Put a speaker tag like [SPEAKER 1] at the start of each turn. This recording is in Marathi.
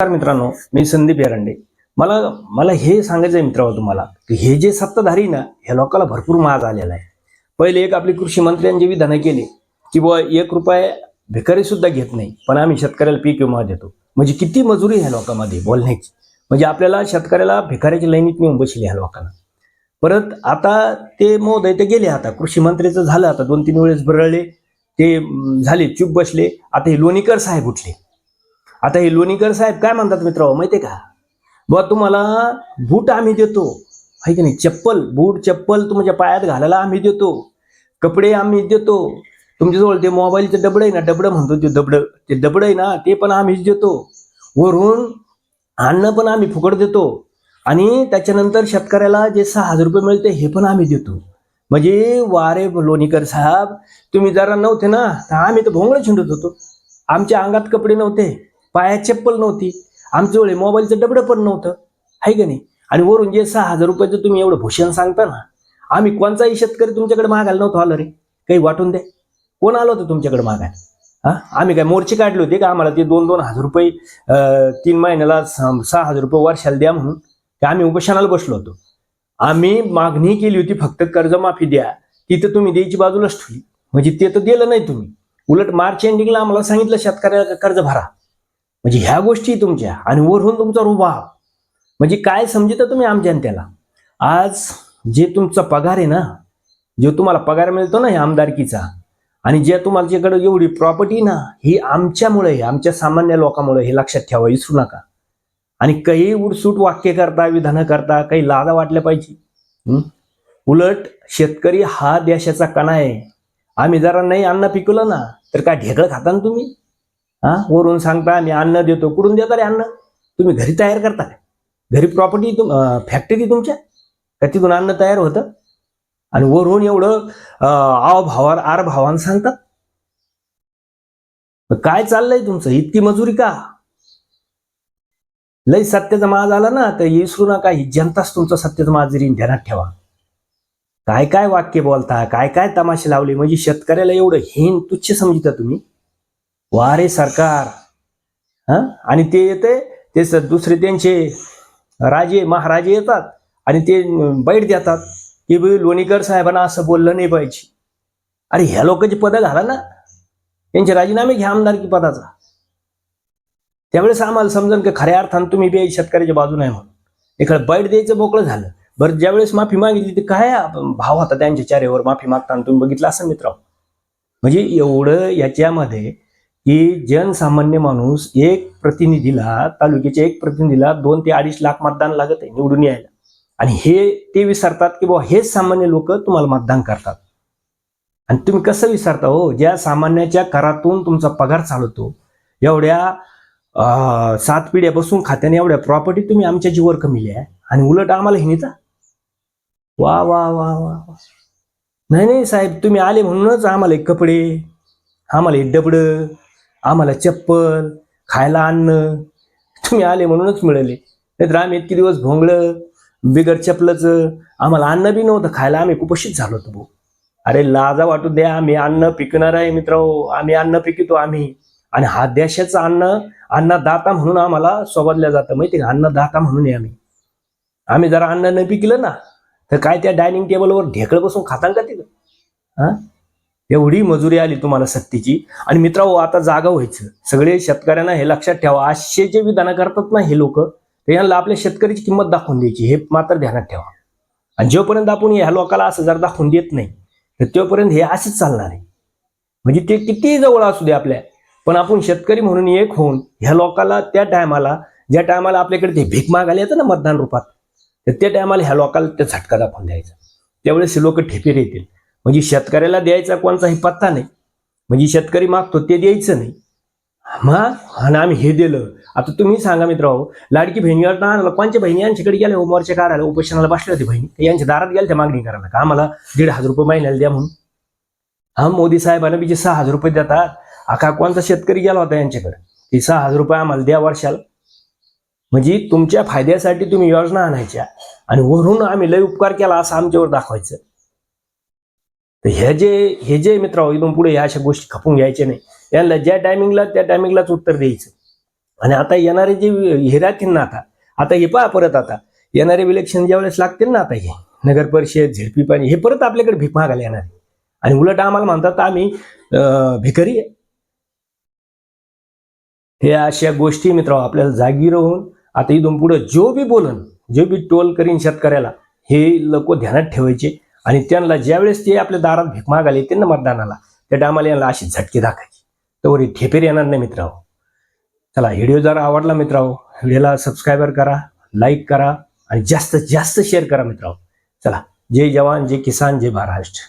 [SPEAKER 1] नमस्कार मित्रांनो मी संदीप एरंडे मला मला हे सांगायचं आहे मित्रांनो तुम्हाला की हे जे सत्ताधारी ना ह्या लोकांना भरपूर माज आलेला आहे. पहिले एक आपले कृषी मंत्र्यांनी जे विधानं केले की बुवा एक रुपये भिकारी सुद्धा घेत नाही पण आम्ही शेतकऱ्याला पीक विमा देतो. म्हणजे किती मजुरी ह्या लोकांमध्ये बोलण्याची. म्हणजे आपल्याला शेतकऱ्याला भिकाऱ्याच्या लाईनीत नेऊन बसले ह्या लोकांना. परत आता ते महोदय ते गेले आता कृषी मंत्र्याचं झालं आता दोन तीन वेळेस बरळले ते झाले चूप बसले आता हे लोणीकर साहेब उठले. आता हे लोणीकर साहेब काय म्हणतात मित्र माहितीये का? बुवा तुम्हाला बूट आम्ही देतो. आहे की नाही? चप्पल बूट चप्पल तुमच्या पायात घालायला आम्ही देतो. कपडे आम्ही देतो. तुमच्याजवळ ते मोबाईलचं डबडं आहे ना डबडं म्हणतो ते दबडं ते दबडं आहे ना ते पण आम्हीच देतो. वरून अन्न पण आम्ही फुकट देतो. आणि त्याच्यानंतर शेतकऱ्याला जे सहा हजार रुपये मिळते हे पण आम्ही देतो. म्हणजे वारे लोणीकर साहेब तुम्ही जरा नव्हते ना तर आम्ही तर भोंगळे छिंडत होतो. आमच्या अंगात कपडे नव्हते. पायात चप्पल नव्हती. आमच्याजवळ मोबाईलचं डबडं पण नव्हतं. आहे का नाही? आणि वरून जे सहा हजार रुपयाचं तुम्ही एवढं भूषण सांगता ना आम्ही कोणताही शेतकरी तुमच्याकडे मागायला नव्हतो आलो रे. काही वाटून द्या. कोण आलं होतं तुमच्याकडे मागायला? हा? आम्ही काय मोर्चे काढले होते का? आम्हाला ते दोन दोन हजार रुपये अं, तीन महिन्याला सहा सहा हजार रुपये वर्षाला द्या म्हणून. की आम्ही उपोषणाला बसलो होतो. आम्ही मागणी केली होती फक्त कर्जमाफी द्या. तिथं तुम्ही द्यायची बाजूलाच ठेवली. म्हणजे ते तर दिलं नाही तुम्ही. उलट मार्च एंडिंगला आम्हाला सांगितलं शेतकऱ्याला कर्ज भरा. म्हणजे ह्या गोष्टी तुमच्या आणि वरून तुमचा रुबाब. म्हणजे काय समजता तुम्ही आमच्या त्याला आज जे तुमचा पगार आहे ना जो तुम्हाला पगार मिळतो ना हे आमदारकीचा आणि जे तुमच्याकडे एवढी प्रॉपर्टी ना ही आमच्यामुळे आमच्या सामान्य लोकांमुळे हे लक्षात ठेवा विसरू नका. आणि काही उडसूट वाक्य करता विधानं करता काही लादा वाटल्या पाहिजे. उलट शेतकरी हा देशाचा कणा आहे. आम्ही जरा नाही अन्न पिकवलं ना तर काय ढेकळं खाता ना तुम्ही? हा? वरून सांगता आम्ही अन्न देतो. कुठून देता रे अन्न? तुम्ही घरी तयार करता घरी प्रॉपर्टी तुम फॅक्टरी तुमच्या? का तिथून अन्न तयार होतं? आणि वरून एवढं आव भावार आर भावान सांगतात काय चाललंय तुमचं? इतकी मजुरी का? लय सत्याचा माज आला ना तर विसरू नका. ही जनताच तुमचा सत्याचा माज जरी ध्यानात ठेवा. काय काय वाक्य बोलता? काय काय तमाशे लावले? म्हणजे शेतकऱ्याला एवढं हीन तुच्छ समजता तुम्ही? वारे सरकार हा? आणि ते येते ते दुसरे त्यांचे राजे महाराजे येतात आणि ते बैठ देतात की भाई लोणीकर साहेबांना असं बोललं नाही पाहिजे. अरे ह्या लोकांची पदं घाला ना. त्यांचे राजीनामे घ्या आमदारकी पदाचा. त्यावेळेस आम्हाला समजून की खऱ्या अर्थानं तुम्ही बी शेतकऱ्याच्या बाजूने आहे म्हणून. एखादं बैठ द्यायचं मोकळं झालं. बरं ज्यावेळेस माफी मागितली ते काय भाव होता त्यांच्या चारेवर माफी मागताना तुम्ही बघितलं असं मित्र म्हणजे एवढं याच्यामध्ये की जनसामान्य माणूस एक प्रतिनिधीला तालुक्याच्या एक प्रतिनिधीला दोन ते अडीच लाख मतदान लागत आहे निवडून यायला. आणि हे ते विसरतात की बाबा हेच सामान्य लोक तुम्हाला मतदान करतात. आणि तुम्ही कसं विसरता हो? ज्या सामान्याच्या करातून तुमचा पगार चालवतो एवढ्या सात पिढ्या बसून खात्याने एवढ्या प्रॉपर्टी तुम्ही आमच्या जीवर कमी आहे आणि उलट आम्हाला हिनीचा वा वा वा वा वा. नाही नाही साहेब तुम्ही आले म्हणूनच आम्हाला कपडे आम्हाला डबडं आम्हाला चप्पल खायला अन्न तुम्ही आले म्हणूनच मिळाले. नाहीतर आम्ही इतके दिवस भोंगळं बिगर चपलचं आम्हाला अन्न बी नव्हतं खायला आम्ही कुपशीत झालो होतो भाऊ. अरे लाजा वाटू द्या आम्ही अन्न पिकणार आहे मित्र आम्ही अन्न पिकतो आम्ही. आणि हा देशाचं अन्न अन्नदाता म्हणून आम्हाला सोबतल्या जातं माहिती का? अन्नदाता म्हणून आहे आम्ही. आम्ही जरा अन्न न पिकलं ना तर काय त्या डायनिंग टेबलवर ढेकळं बसून खाताल का तिथं? हा? एवढी मजुरी आली तुम्हाला सक्तीची. आणि मित्रांनो आता जागा व्हायचं. सगळे शेतकऱ्यांना हे लक्षात ठेवा. असे जे विधानं करतात ना हे लोक यांना आपल्या शेतकऱ्याची किंमत दाखवून द्यायची. हे मात्र ध्यानात ठेवा. आणि जोपर्यंत आपण ह्या लोकांना असं जर दाखवून देत नाही तर तोपर्यंत हे असेच चालणार आहे. म्हणजे ते किती जवळ असू दे आपल्या पण आपण शेतकरी म्हणून एक होऊन ह्या लोकाला त्या टायमाला ज्या टायमाला आपल्याकडे ते भीक मागायला येतं ना मतदान रूपात तर त्या टायमाला ह्या लोकाला त्या झटका दाखवून द्यायचा. त्यावेळेस हे लोक ठेपीर येतील. म्हणजे शेतकऱ्याला द्यायचा कोणताही पत्ता नाही. म्हणजे शेतकरी मागतो ते द्यायचं नाही. मग? आणि आम्ही हे दिलं. आता तुम्ही सांगा मित्र लाडकी बहिणी आणलं कोणच्या बहिणी? यांच्याकडे गेल्या मोर्चे काढायला उपोषणाला बसले होते बहिणी. यांच्या दारात गेल्या त्या मागणी करायला. का आम्हाला दीड हजार रुपये महिन्याला द्या म्हणून? हा मोदी साहेबांना बीजे सहा हजार रुपये देतात. आका कोणता शेतकरी गेला होता यांच्याकडे? ते सहा हजार रुपये आम्हाला द्या वर्षाला. म्हणजे तुमच्या फायद्यासाठी तुम्ही योजना आणायच्या. आणि वरून आम्ही लय उपकार केला असं आमच्यावर दाखवायचं. तर हे जे हे जे मित्र इथून पुढे ह्या अशा गोष्टी खपून घ्यायच्या नाही. यांना ज्या टायमिंगला त्या टायमिंगलाच उत्तर द्यायचं. आणि आता येणारे जे हे राहतील ना आता आता हे पहा परत आता. येणारे इलेक्शन ज्यावेळेस लागतील ना आता हे नगर परिषद झेडपी पाणी हे परत आपल्याकडे भीक मागायला येणार आणि उलट आम्हाला म्हणतात आम्ही भिकरी भिकारी आहे. हे अशा गोष्टी मित्र आपल्याला जागी राहून आता इथून पुढे जो बी बोलन जो बी टोल करीन शेतकऱ्याला हे लोक ध्यानात ठेवायचे. आणि त्यांना ज्यावेळेस ते आपल्या दारात भीक मागाले त्यांना मतदानाला त्या टायमाला यांना अशी झटके दाखायची तर ठेपेर येणार नाही मित्रांनो. चला व्हिडिओ जर आवडला मित्रांनो व्हिडिओला सबस्क्राईबर करा लाईक करा आणि जास्त जास्त शेअर करा मित्रांनो. चला जय जवान जय किसान जय महाराष्ट्र.